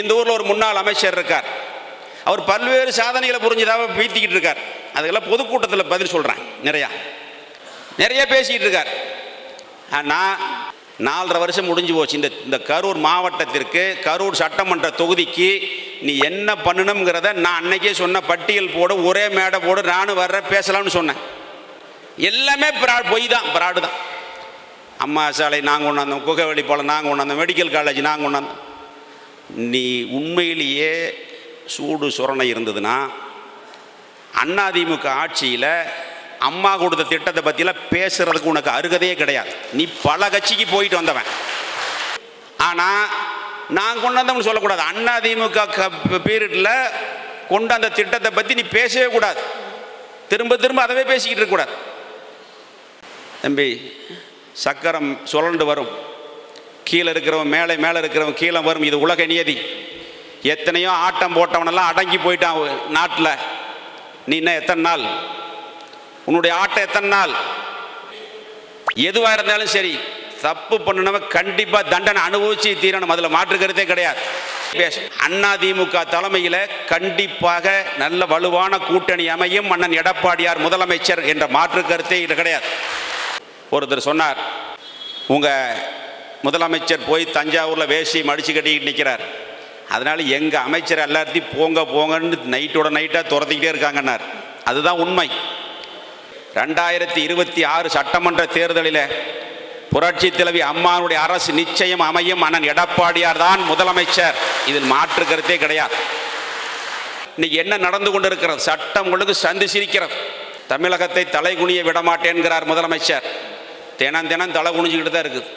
இந்த ஊரில் ஒரு முன்னாள் அமைச்சர் இருக்கார். அவர் பல்வேறு சாதனைகளை புரிஞ்சதாக பீத்திக்கிட்டு இருக்கார். அதுக்கெல்லாம் பொதுக்கூட்டத்தில் பதில் சொல்கிறேன் நிறையா. நிறைய பேசிக்கிட்டு இருக்கார். நான் நாலரை வருஷம் முடிஞ்சு போச்சு. இந்த இந்த கரூர் மாவட்டத்திற்கு கரூர் சட்டமன்ற தொகுதிக்கு நீ என்ன பண்ணணுங்கிறத நான் அன்னைக்கே சொன்ன பட்டியல் போடு ஒரே மேடை போடு நானும் வர்ற பேசலாம்னு சொன்னேன். எல்லாமே ப்ரா பொய் தான் பிராடு தான். அம்மா சாலை நாங்கள் கொண்டாந்தோம் குகைவெளி போல நாங்கள் கொண்டாந்தோம் மெடிக்கல் காலேஜ் நாங்கள் கொண்டாந்தோம். நீ உண்மையிலேயே சூடு சுரணை இருந்ததுன்னா அதிமுக ஆட்சியில் அம்மா கொடுத்த திட்டத்தை பற்றிலாம் பேசுகிறதுக்கு உனக்கு அருகதையே கிடையாது. நீ பல கட்சிக்கு போயிட்டு வந்தவன். ஆனால் நான் கொண்டாந்தவனு சொல்லக்கூடாது. அதிமுக பீரியடில் கொண்டாந்த திட்டத்தை பற்றி நீ பேசவே கூடாது. திரும்ப திரும்ப அதவே பேசிக்கிட்டு இருக்கக்கூடாது தம்பி சக்கரம் சுழண்டு வரும். கீழே இருக்கிறவன் மேலே மேலே இருக்கிறவன் கீழே வரும். இது உலக நியதி. எத்தனையோ ஆட்டம் போட்டவனெல்லாம் அடங்கி போயிட்டான் நாட்டில். நீ என்ன எத்தனை நாள்? உன்னுடைய ஆட்டம் எத்தனை நாள்? எதுவாக இருந்தாலும் சரி தப்பு பண்ணினவன் கண்டிப்பாக தண்டனை அனுபவிச்சு தீரணும். அதில் மாற்று கருத்தே கிடையாது. அண்ணா திமுக தலைமையில் கண்டிப்பாக நல்ல வலுவான கூட்டணி அமையும். அண்ணன் எடப்பாடியார் முதலமைச்சர் என்ற மாற்று கருத்தே இது கிடையாது. ஒருத்தர் சொன்னார் உங்கள் முதலமைச்சர் போய் தஞ்சாவூரில் வேஷ்டி மடித்து கட்டிக்கிட்டு நிற்கிறார் அதனால் எங்கள் அமைச்சர் எல்லாத்தையும் போங்க போங்கன்னு நைட்டோட நைட்டாக துரத்திக்கிட்டே இருக்காங்கன்னார். அதுதான் உண்மை. ரெண்டாயிரத்தி இருபத்தி ஆறு சட்டமன்ற தேர்தலில் புரட்சி தலைவி அம்மானுடைய அரசு நிச்சயம் அமையும் அண்ணன் எடப்பாடியார் தான் முதலமைச்சர். இதில் மாற்று கருத்தே கிடையாது. இன்னைக்கு என்ன நடந்து கொண்டிருக்கிறது? சட்டம் ஒழுங்கு சந்தி சிரிக்கிறது. தமிழகத்தை தலைகுனிய விடமாட்டேன்கிறார் முதலமைச்சர். தினம் தினம் தலை குனிஞ்சுக்கிட்டு தான் இருக்குது.